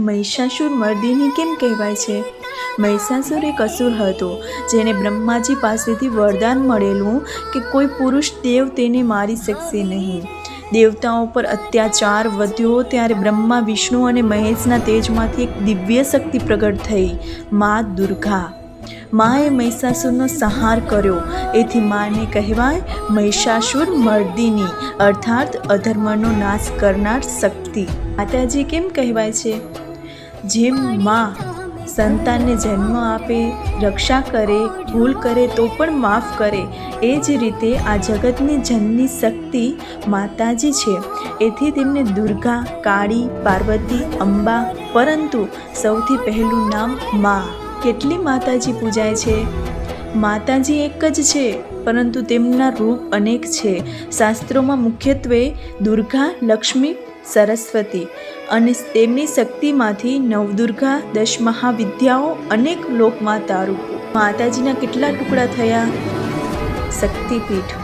મહિષાસુર મર્દિની કેમ કહેવાય છે? મહિષાસુર એક અસુર હતો જેને બ્રહ્માજી પાસેથી વરદાન મળેલું કે કોઈ પુરુષ દેવ તેને મારી શકશે નહીં. દેવતાઓ પર અત્યાચાર વધ્યો ત્યારે બ્રહ્મા, વિષ્ણુ અને મહેશના તેજમાંથી એક દિવ્ય શક્તિ પ્રગટ થઈ, મા દુર્ગા. માએ મહિષાસુરનો સંહાર કર્યો. એથી માને કહેવાય મહિષાસુર મર્દિની, અર્થાત અધર્મનો નાશ કરનાર શક્તિ. માતાજી કેમ કહેવાય છે? જેમ માં સંતાનને જન્મ આપે, રક્ષા કરે, ભૂલ કરે તો પણ માફ કરે. એ જ રીતે આ જગતની જન્મની શક્તિ માતાજી છે. એથી તેમને દુર્ગા, કાળી, પાર્વતી, અંબા, પરંતુ સૌથી પહેલું નામ મા. કેટલી માતાજી પૂજાય છે? માતાજી એક જ છે, પરંતુ તેમના રૂપ અનેક છે. શાસ્ત્રોમાં મુખ્યત્વે દુર્ગા, લક્ષ્મી સરસ્વતી અને તેમની શક્તિમાંથી નવદુર્ગા દશ મહાવિદ્યાઓ અનેક લોકમાતા રૂપો. માતાજીના કેટલા ટુકડા થયા? શક્તિપીઠ.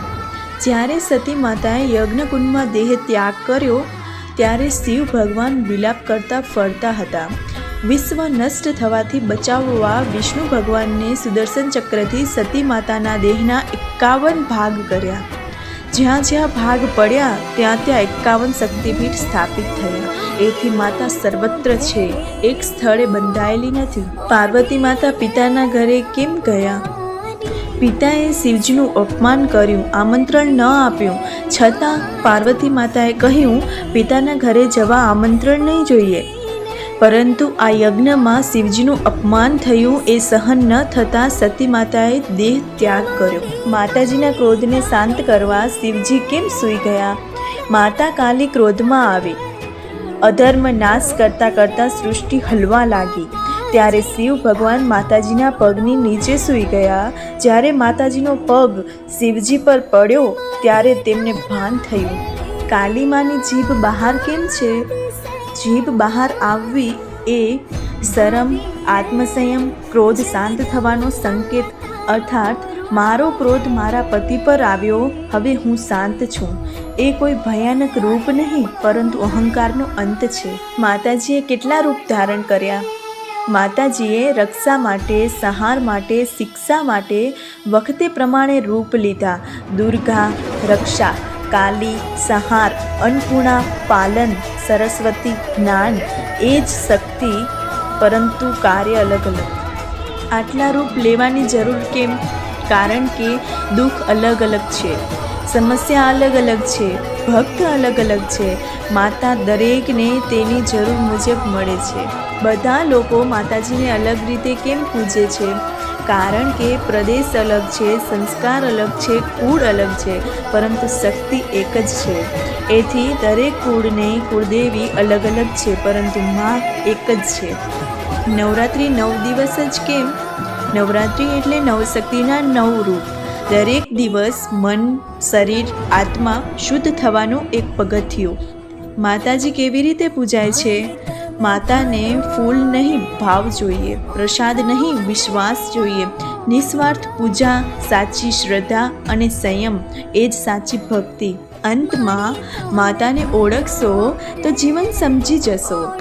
જ્યારે સતી માતાએ યજ્ઞકુંડમાં દેહ ત્યાગ કર્યો, ત્યારે શિવ ભગવાન વિલાપ કરતા ફરતા હતા. વિશ્વ નષ્ટ થવાથી બચાવવા વિષ્ણુ ભગવાનને સુદર્શન ચક્રથી સતી માતાના દેહના એકાવન ભાગ કર્યા. જ્યાં જ્યાં ભાગ પડ્યા, ત્યાં ત્યાં એકાવન શક્તિપીઠ સ્થાપિત થયા. એથી માતા સર્વત્ર છે. એક સ્થળે બંધાયેલી નથી. પાર્વતી માતા પિતાના ઘરે કેમ ગયા? પિતાએ શિવજીનું અપમાન કર્યું, આમંત્રણ ન આપ્યું. છતાં પાર્વતી માતાએ કહ્યું, પિતાના ઘરે જવા આમંત્રણ નહીં જોઈએ. પરંતુ આ યજ્ઞમાં શિવજીનું અપમાન થયું એ સહન ન થતાં સતી માતાએ દેહ ત્યાગ કર્યો. માતાજીના ક્રોધને શાંત કરવા શિવજી કેમ સૂઈ ગયા? માતા કાલી ક્રોધમાં આવી. અધર્મ નાશ કરતાં કરતાં સૃષ્ટિ હલવા લાગી. ત્યારે શિવ ભગવાન માતાજીના પગની નીચે સૂઈ ગયા. જ્યારે માતાજીનો પગ શિવજી પર પડ્યો, ત્યારે તેમને ભાન થયું. કાલીમાની જીભ બહાર કેમ છે? જીભ બહાર આવવી એ શરમ, આત્મસંયમ, ક્રોધ શાંત થવાનો સંકેત. અર્થાત, મારો ક્રોધ મારા પતિ પર આવ્યો, હવે હું શાંત છું. એ કોઈ ભયાનક રૂપ નહીં, પરંતુ અહંકારનો અંત છે. માતાજીએ કેટલા રૂપ ધારણ કર્યા? માતાજીએ રક્ષા માટે, સહાર માટે, શિક્ષા માટે વખતે પ્રમાણે રૂપ લીધા. દુર્ગા, રક્ષા. કાલી, સહાર, અન્નપૂર્ણા, પાલન, સરસ્વતી, જ્ઞાન, એ જ શક્તિ, પરંતુ કાર્ય અલગ અલગ. આટલા રૂપ લેવાની જરૂર કેમ? કારણ કે દુઃખ અલગ અલગ છે, સમસ્યા અલગ અલગ છે, ભક્ત અલગ અલગ છે, માતા દરેકને તેની જરૂર મુજબ મળે છે. બધા લોકો માતાજીને અલગ રીતે કેમ પૂજે છે? કારણ કે પ્રદેશ અલગ છે, સંસ્કાર અલગ છે, કુળ અલગ છે, પરંતુ શક્તિ એક જ છે. એથી દરેક કુળને કુળદેવી અલગ અલગ છે, પરંતુ મા એક જ છે. નવરાત્રિ નવ દિવસ જ કેમ? નવરાત્રિ એટલે નવશક્તિના નવ રૂપ. દરેક દિવસ મન, શરીર, આત્મા શુદ્ધ થવાનું એક પગથિયું. માતાજી કેવી રીતે પૂજાય છે? માતાને ફૂલ નહીં, ભાવ જોઈએ, પ્રસાદ નહીં, વિશ્વાસ જોઈએ. નિસ્વાર્થ પૂજા, સાચી શ્રદ્ધા અને સંયમ, એ જ સાચી ભક્તિ. અંતમાં માતાને ઓળખશો તો જીવન સમજી જશો.